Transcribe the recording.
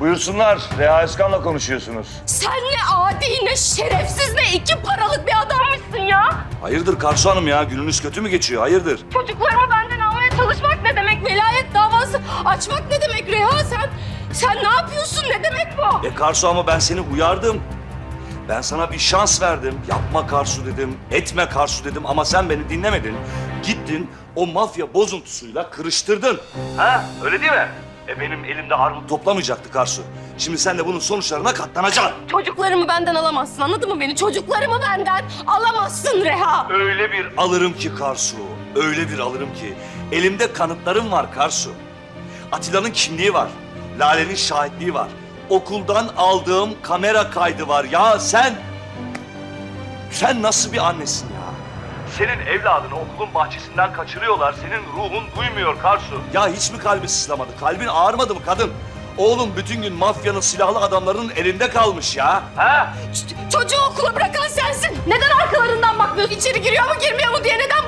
Buyursunlar. Reha Özkan'la konuşuyorsunuz. Sen ne adi ne şerefsiz ne iki paralık bir adammışsın ya. Hayırdır Karsu Hanım ya? Gününüz kötü mü geçiyor? Hayırdır? Çocuklarımı benden almaya çalışmak ne demek? Velayet davası açmak ne demek Reha sen? Sen ne yapıyorsun? Ne demek bu? E Karsu ama ben seni uyardım. Ben sana bir şans verdim. Yapma Karsu dedim. Etme Karsu dedim ama sen beni dinlemedin. Gittin o mafya bozuntusuyla kırıştırdın. Ha öyle değil mi? E benim elimde armut toplamayacaktı Karsu. Şimdi sen de bunun sonuçlarına katlanacaksın. Çocuklarımı benden alamazsın anladın mı beni? Çocuklarımı benden alamazsın Reha. Öyle bir alırım ki Karsu. Öyle bir alırım ki. Elimde kanıtlarım var Karsu. Atilla'nın kimliği var. Lale'nin şahitliği var. Okuldan aldığım kamera kaydı var. Ya sen... Sen nasıl bir annesin ya? Senin evladını okulun bahçesinden kaçırıyorlar. Senin ruhun duymuyor Karsu. Ya hiç mi kalbi sızlamadı? Kalbin ağrımadı mı kadın? Oğlum bütün gün mafyanın silahlı adamlarının elinde kalmış ya. Ha? Ç- çocuğu okula bırakan sensin. Neden arkalarından bakmıyorsun? İçeri giriyor mu girmiyor mu diye neden